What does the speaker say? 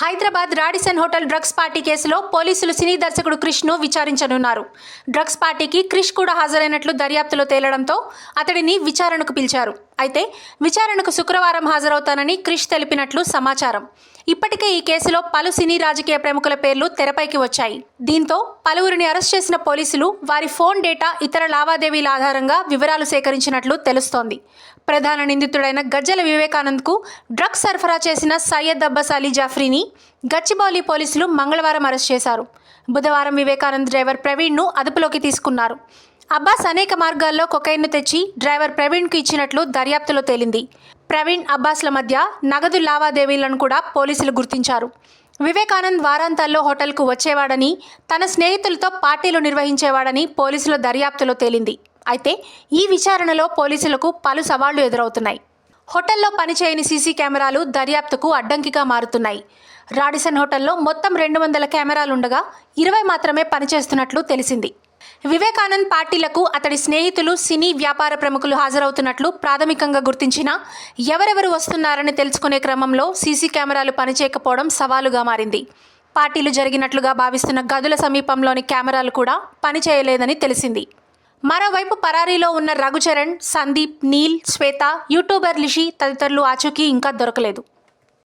Hyderabad Radisson hotel drugs party కేసులో పోలీసులు సినీ దర్శకుడు క్రిష్ను విచారించనున్నారు. డ్రగ్స్ పార్టీకి క్రిష్ కూడా హాజరైనట్లు దర్యాప్తులో తేలడంతో అతడిని విచారణకు పిలిచారు. అయితే విచారణకు శుక్రవారం హాజరవుతానని క్రిష్ తెలిపినట్లు సమాచారం. ఇప్పటికే ఈ కేసులో పలు సినీ రాజకీయ ప్రముఖుల పేర్లు తెరపైకి వచ్చాయి. దీంతో పలువురిని అరెస్ట్ చేసిన పోలీసులు వారి ఫోన్ డేటా ఇతర లావాదేవీల ఆధారంగా వివరాలు సేకరించినట్లు తెలుస్తోంది. ప్రధాన నిందితుడైన గజ్జల వివేకానంద్కు డ్రగ్స్ సరఫరా చేసిన సయ్యద్ అబ్బాస్ అలీ జాఫ్రీని గచ్చిబౌలి పోలీసులు మంగళవారం అరెస్ట్ చేశారు. బుధవారం వివేకానంద్ డ్రైవర్ ప్రవీణ్ను అదుపులోకి తీసుకున్నారు. అబ్బాస్ అనేక మార్గాల్లో కొకైన్ను తెచ్చి డ్రైవర్ ప్రవీణ్కు ఇచ్చినట్లు దర్యాప్తులో తేలింది. ప్రవీణ్ అబ్బాస్ల మధ్య నగదు లావాదేవీలను కూడా పోలీసులు గుర్తించారు. వివేకానంద్ వారాంతాల్లో హోటల్కు వచ్చేవాడని తన స్నేహితులతో పార్టీలు నిర్వహించేవాడని పోలీసుల దర్యాప్తులో తేలింది. అయితే ఈ విచారణలో పోలీసులకు పలు సవాళ్ళు ఎదురవుతున్నాయి. హోటల్లో పనిచేయని సీసీ కెమెరాలు దర్యాప్తుకు అడ్డంకిగా మారుతున్నాయి. రాడిసన్ హోటల్లో మొత్తం రెండు వందల కెమెరాలుండగా ఇరవై మాత్రమే పనిచేస్తున్నట్లు తెలిసింది. వివేకానంద్ పార్టీలకు అతడి స్నేహితులు సినీ వ్యాపార ప్రముఖులు హాజరవుతున్నట్లు ప్రాథమికంగా గుర్తించిన ఎవరెవరు వస్తున్నారని తెలుసుకునే క్రమంలో సీసీ కెమెరాలు పనిచేయకపోవడం సవాలుగా మారింది. పార్టీలు జరిగినట్లుగా భావిస్తున్న గదుల సమీపంలోని కెమెరాలు కూడా పనిచేయలేదని తెలిసింది. మరోవైపు పరారీలో ఉన్న రఘుచరణ్ సందీప్ నీల్ శ్వేత యూట్యూబర్ లిషి తదితరులు ఆచూకీ ఇంకా దొరకలేదు.